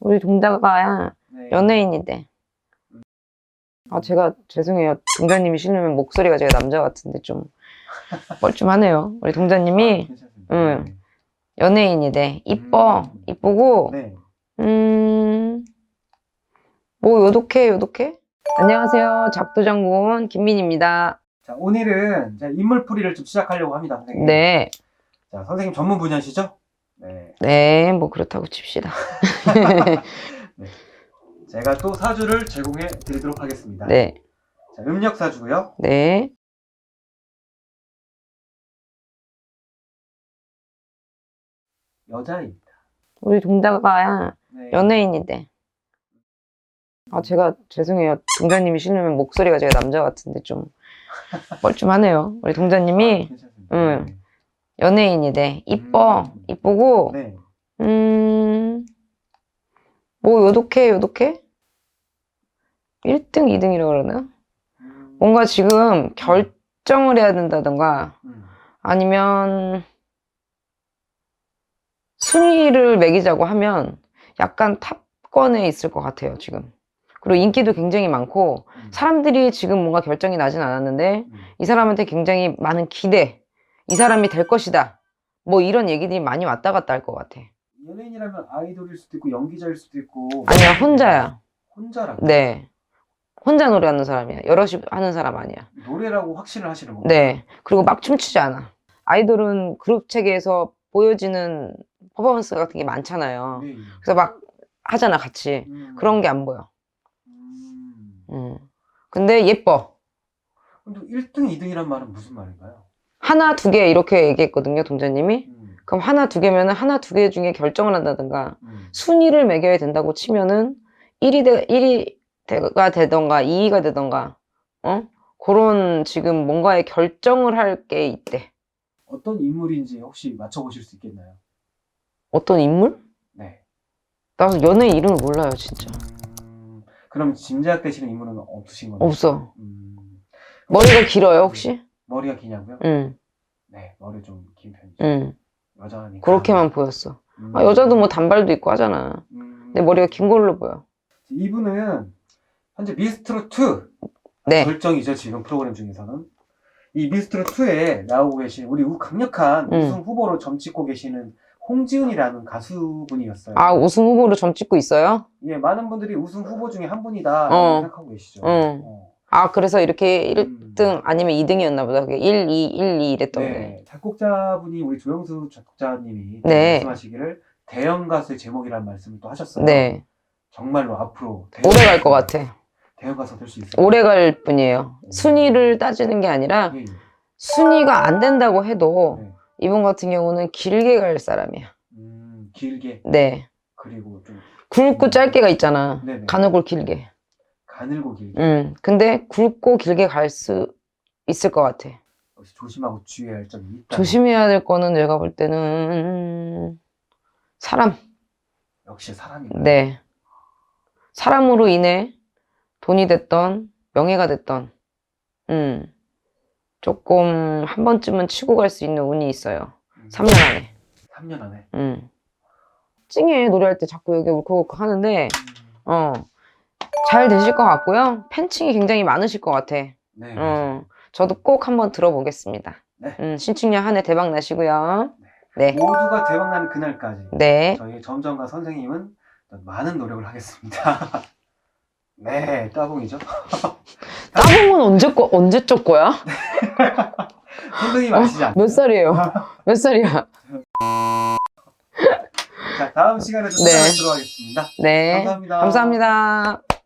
우리 동자가 네. 연예인인데. 아, 제가 죄송해요. 동자님이 싫으면 목소리가 제가 남자 같은데 좀 뻘쭘하네요. 우리 동자님이 아. 응. 네. 연예인이래. 이뻐. 음. 이쁘고, 네. 음, 뭐 요독해, 요독해? 안녕하세요. 작두장군 김민입니다. 자, 오늘은 자, 인물풀이를 좀 시작하려고 합니다, 선생님. 네. 자, 선생님 전문 분야시죠? 네. 네, 뭐 그렇다고 칩시다. 제가 또 사주를 제공해 드리도록 하겠습니다. 네, 자, 음력 사주고요. 네. 여자입니다. 우리 동자가 네. 연예인인데. 아, 제가 죄송해요. 동자님이 싫으면 목소리가 제가 남자 같은데 좀 뻘쭘하네요. 우리 아, 동자님이 괜찮습니다. 응. 연예인이래. 이뻐. 음. 이쁘고, 네. 음, 뭐 요독해, 요독해? 1등, 2등이라고 그러나? 음. 뭔가 지금 결정을 해야 된다던가 음. 아니면 순위를 매기자고 하면 약간 탑권에 있을 것 같아요, 지금. 그리고 인기도 굉장히 많고 음. 사람들이 지금 뭔가 결정이 나진 않았는데 음. 이 사람한테 굉장히 많은 기대, 이 사람이 될 것이다. 뭐 이런 얘기들이 많이 왔다 갔다 할 것 같아. 연예인이라면 아이돌일 수도 있고 연기자일 수도 있고 아니야, 혼자야. 혼자라고 네. 혼자 노래하는 사람이야. 여럿이 하는 사람 아니야. 노래라고 확신을 하시는 거예요. 네. 그리고 막 춤추지 않아. 아이돌은 그룹 체계에서 보여지는 퍼포먼스 같은 게 많잖아요. 네. 그래서 막 하잖아, 같이. 음. 그런 게 안 보여. 음. 음. 근데 예뻐. 근데 1등, 2등이란 말은 무슨 말인가요? 하나, 두 개 이렇게 얘기했거든요, 동자님이. 음. 그럼 하나, 두 개면은 하나, 두 개 중에 결정을 한다든가 음. 순위를 매겨야 된다고 치면은 1위 대, 1위가 되던가 2위가 되던가, 어? 그런 지금 뭔가의 결정을 할 게 있대. 어떤 인물인지 혹시 맞춰보실 수 있겠나요? 어떤 인물? 네. 나 연예인 이름을 몰라요, 진짜. 음, 그럼 짐작 되시는 인물은 없으신 거예요? 없어. 음, 머리가 길어요, 혹시? 머리가 기냐고요? 응, 네, 머리 좀 긴 편이죠. 응. 여자니까. 그렇게만 보였어. 음. 아, 여자도 뭐 단발도 있고 하잖아. 음. 근데 머리가 긴 걸로 보여. 이분은 현재 미스트롯 2 네. 결정이죠 지금 프로그램 중에서는 이 미스트롯 2에 나오고 계신 우리 우- 강력한 음. 우승 후보로 점 찍고 계시는 홍지은이라는 가수분이었어요. 아, 우승 후보로 점 찍고 있어요? 예, 많은 분들이 우승 후보 중에 한 분이다 어. 생각하고 계시죠. 응. 어. 아, 그래서 이렇게 음. 1등 아니면 2등이었나 보다. 그게 1, 2, 1, 2 이랬던. 네, 작곡자분이 우리 조영수 작곡자님이 네. 말씀하시기를 대형 가수의 제목이라는 말씀을 또 하셨어요. 네. 정말로 앞으로 대형 오래 갈 것 같아. 대형 가수 될 수 있어요. 오래 갈 뿐이에요. 순위를 따지는 게 아니라 예, 예. 순위가 안 된다고 해도 네. 이분 같은 경우는 길게 갈 사람이야. 음, 길게 네. 그리고 좀 굵고 짧게가 있잖아. 네네. 가늘고 길게. 가늘고 길게 음. 근데 굵고 길게 갈 수 있을 것 같아. 역시 조심하고 주의해야 할 점이 있다. 조심해야 될 거는 내가 볼 때는 음, 사람. 역시 사람이다. 네. 사람으로 인해 돈이 됐던 명예가 됐던 음. 조금 한 번쯤은 치고 갈 수 있는 운이 있어요. 3년 안에. 3년 안에. 음. 찡해 노래할 때 자꾸 여기 울컥울컥 하는데 어. 잘 되실 것 같고요. 팬층이 굉장히 많으실 것 같아. 네. 어. 저도 꼭 한번 들어보겠습니다. 네. 음, 신축년 한 해 대박 나시고요. 네. 모두가 대박나는 그날까지 네. 저희 점점과 선생님은 많은 노력을 하겠습니다. 네, 따봉이죠. 따봉은 언제 거 언제 쪽 거야? 선생님 아시지 않나요? 몇 살이에요? 몇 살이야? 자, 다음 시간에도 네. 찾아뵙도록 하겠습니다. 네. 감사합니다. 감사합니다.